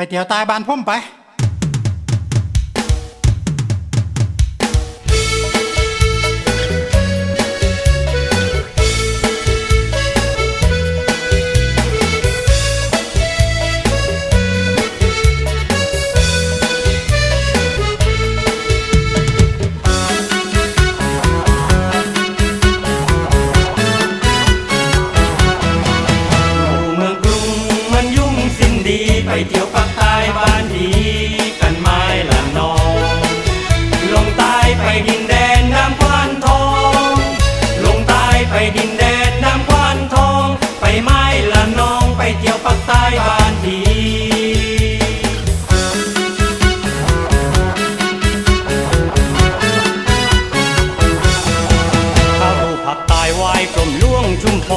ไปเตียวตายบานพุ่มไป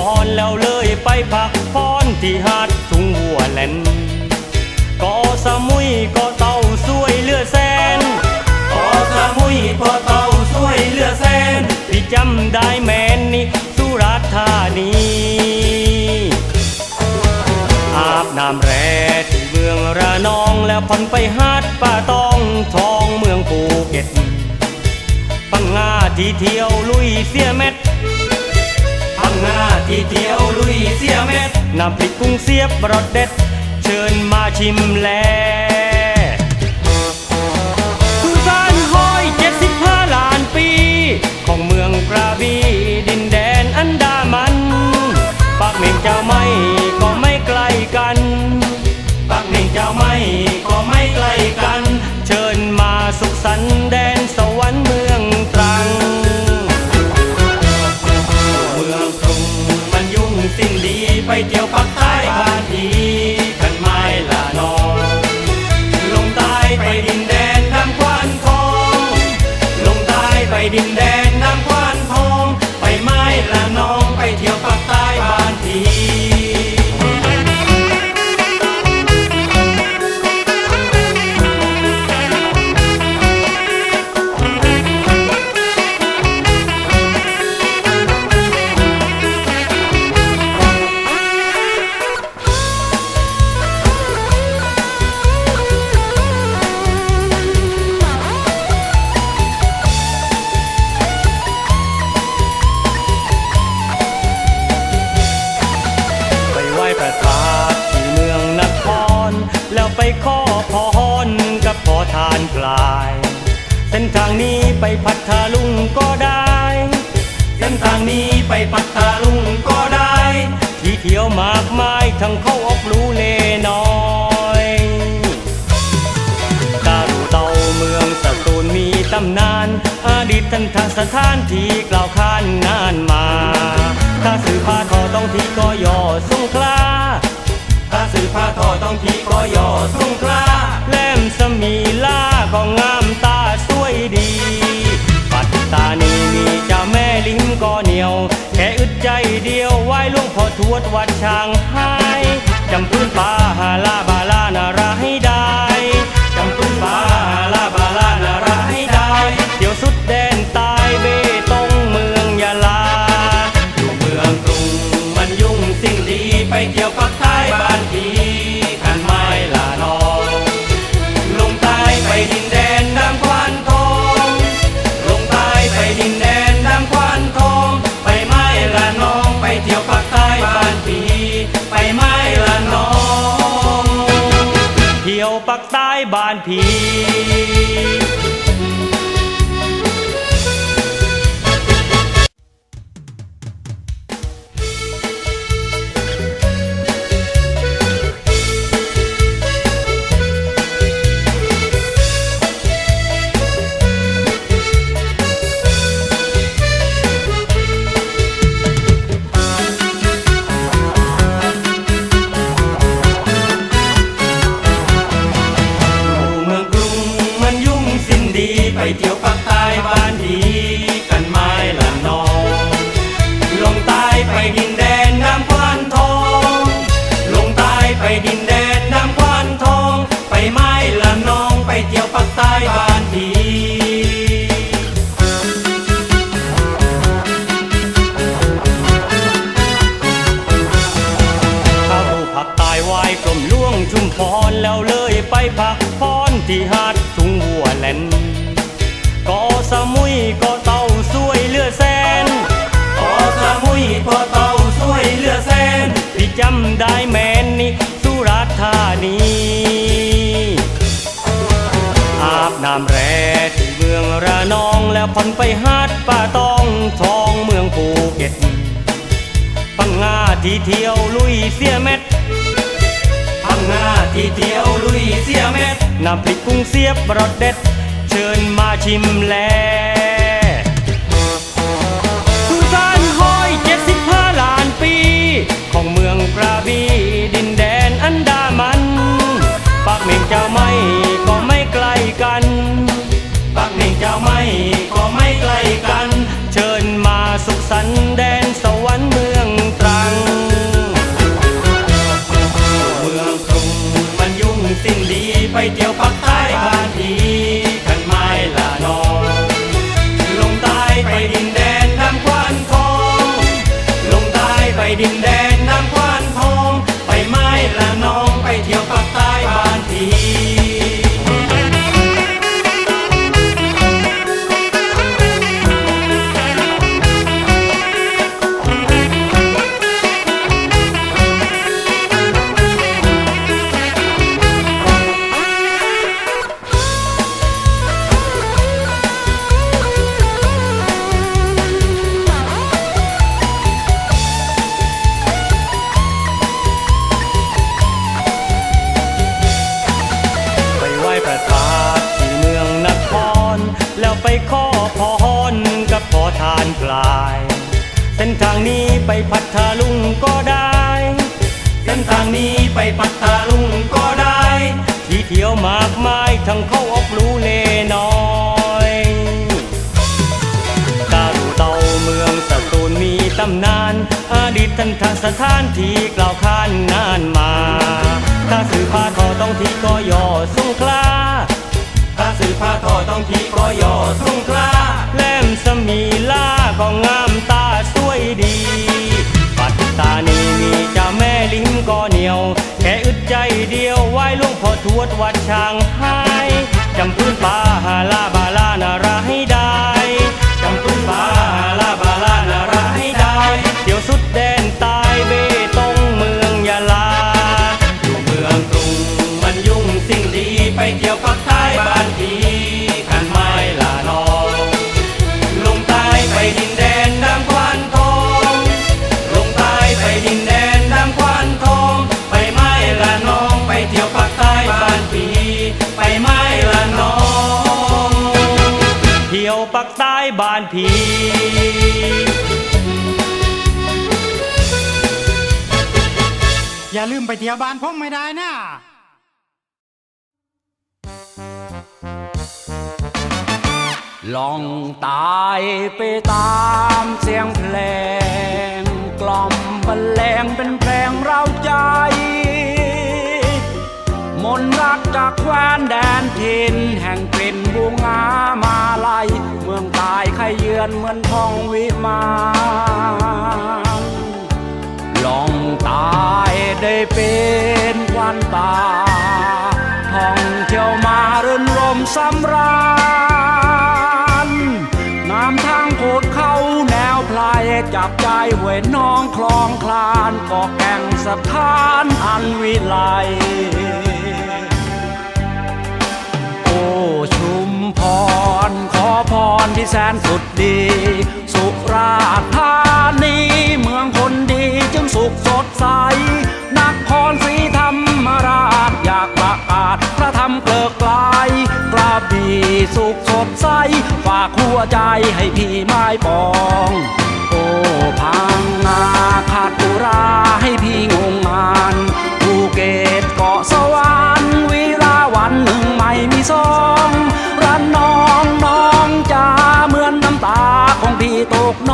งชุมพรแล้วเลยไปพักพรที่หาดทุ่งหัวแหลนกาะสมุยกาะเต่าสวยเลือแสนกาะสมุยกาะเต่าสวยเลือแสนพี่จำได้แมนนี่สุราษฎร์ธานีอาบน้ำแร่ที่เมืองระนองแล้วผ่อนไปหาดป่าตองทองเมืองภูเก็ตพังงาที่เที่ยวลุยเสียเม็ด ที่เที่ยวลุยเสียเม็ดน้ำพริกกุ้งเสียบรสเด็ด เชิญมาชิมแล้ว ขอพรกับขอทานพลาย เส้นทางนี้ไปพัทลุงก็ได้ เส้นทางนี้ไปพัทลุงก็ได้ ที่เที่ยวมากมายทั้งเข้าออกรู้เลน้อยการูเตาเมืองสตูลมีตำนาน อดีตทันทางสถานที่กล่าวขานนาน วดวัดช่างไห้จำพื้นป่าฮาลาบาลานาราให้ได้จำพื้นป่าฮาลาบาลานาราให้ได้ เดี๋ยวสุดแดนตายเบตงเมืองยาลา อยู่เมืองกรุงมันยุ่งสิ่งดีไปเที่ยวพัก บ้ ที่หาดทุ่งวัวแลนกาะสมุยกาะเต่าสวยเลือแสนกาะสมุยกาะเต่าสวยเลือแสนพี่จำได้แม่นนี่สุราษฎร์ธานีอาบน้ำแร่ที่เมืองระนองแล้วผ่อนไปหาดป่าตองทองเมืองภูเก็ตพังงาที่เที่ยวลุยเสียเม็ดพังงาที่เที่ยวลุยเสียเม็ด น้ำพริกกุ้งเสียบรสเด็ด เชิญมาชิมแลสุสานห้อยเจ็ดสิบห้าล้านปี ของเมืองกระบี่ดินแดนอันดามัน ปากเมงเจ้าไม่ แล้วไปขอพรกับขอทานกลาย เส้นทางนี้ไปพัทลุงก็ได้ เส้นทางนี้ไปพัทลุงก็ได้ ที่เที่ยวมากมายทั้งเข้าออกรู้เลน้อยตาดูเตาเมืองสตูลมีตำนาน อดีตทันทสถานที่กล่าวขานนานมา ถ้าสื่อพาทอต้องที่ก็ย่อสงขลาถ้าสื่อพาทอต้องที่ อย่อสงกลาแหลมสมีลาก็งามตาสวยดี ปัตตานีมีเจ้าแม่ลิงก็เหนียว แค่อึดใจเดียวไหว้หลวงพ่อทวดวัดช่างให้จำพื้นป่าฮาลาบา ปักใต้บ้านพีอย่าลืมไปเที่ยวบ้านผมไม่ได้นะลองตายไปตามเสียงเพลง กล่อมบรรเลงเป็นเพลงเราใจ มนต์รักจากแคว้นแดนถิ่นแห่งกลิ่น อนเหมือนทองวิมานลองตายได้เป็นควันตาท่องเที่ยวมาเรื่นรมสำราญน้ำทางโคดเข้าแนวพลายจับใจเวยน้องคลองคลานก่อแก่งสถานอันวิไล พร ขอพรที่แสนสุดดี สุราษฎร์ธานีเมืองคนดีจึงสุขสดใสนครศรีธรรมราชอยากประกาศพระธรรมเกลิกไกลกระบี่สุขสดใสฝากหัวใจให้พี่ไม้ปอง โอ้พังงาขาดตุราให้พี่งงงานภูเก็ตเกาะสวรรค์ ม่มีสองรันน้องน้องจะเหมือนน้ำตาของพี่ตกน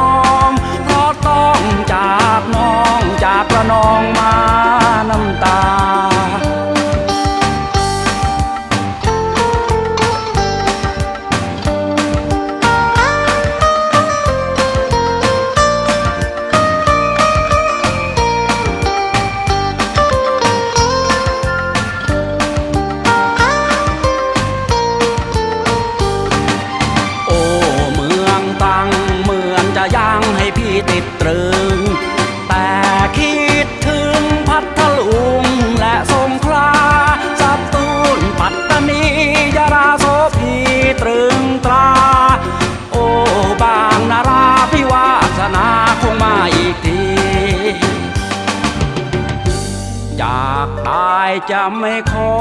ไม่ขอ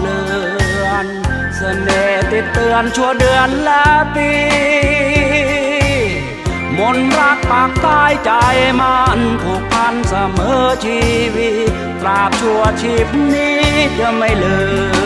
เลือนเสน่ห์ติดเตือนชั่วเดือนและปี มนรักปากตายใจมันผูกพันเสมอชีวิตตราบชั่วชีพนี้จะไม่เลืม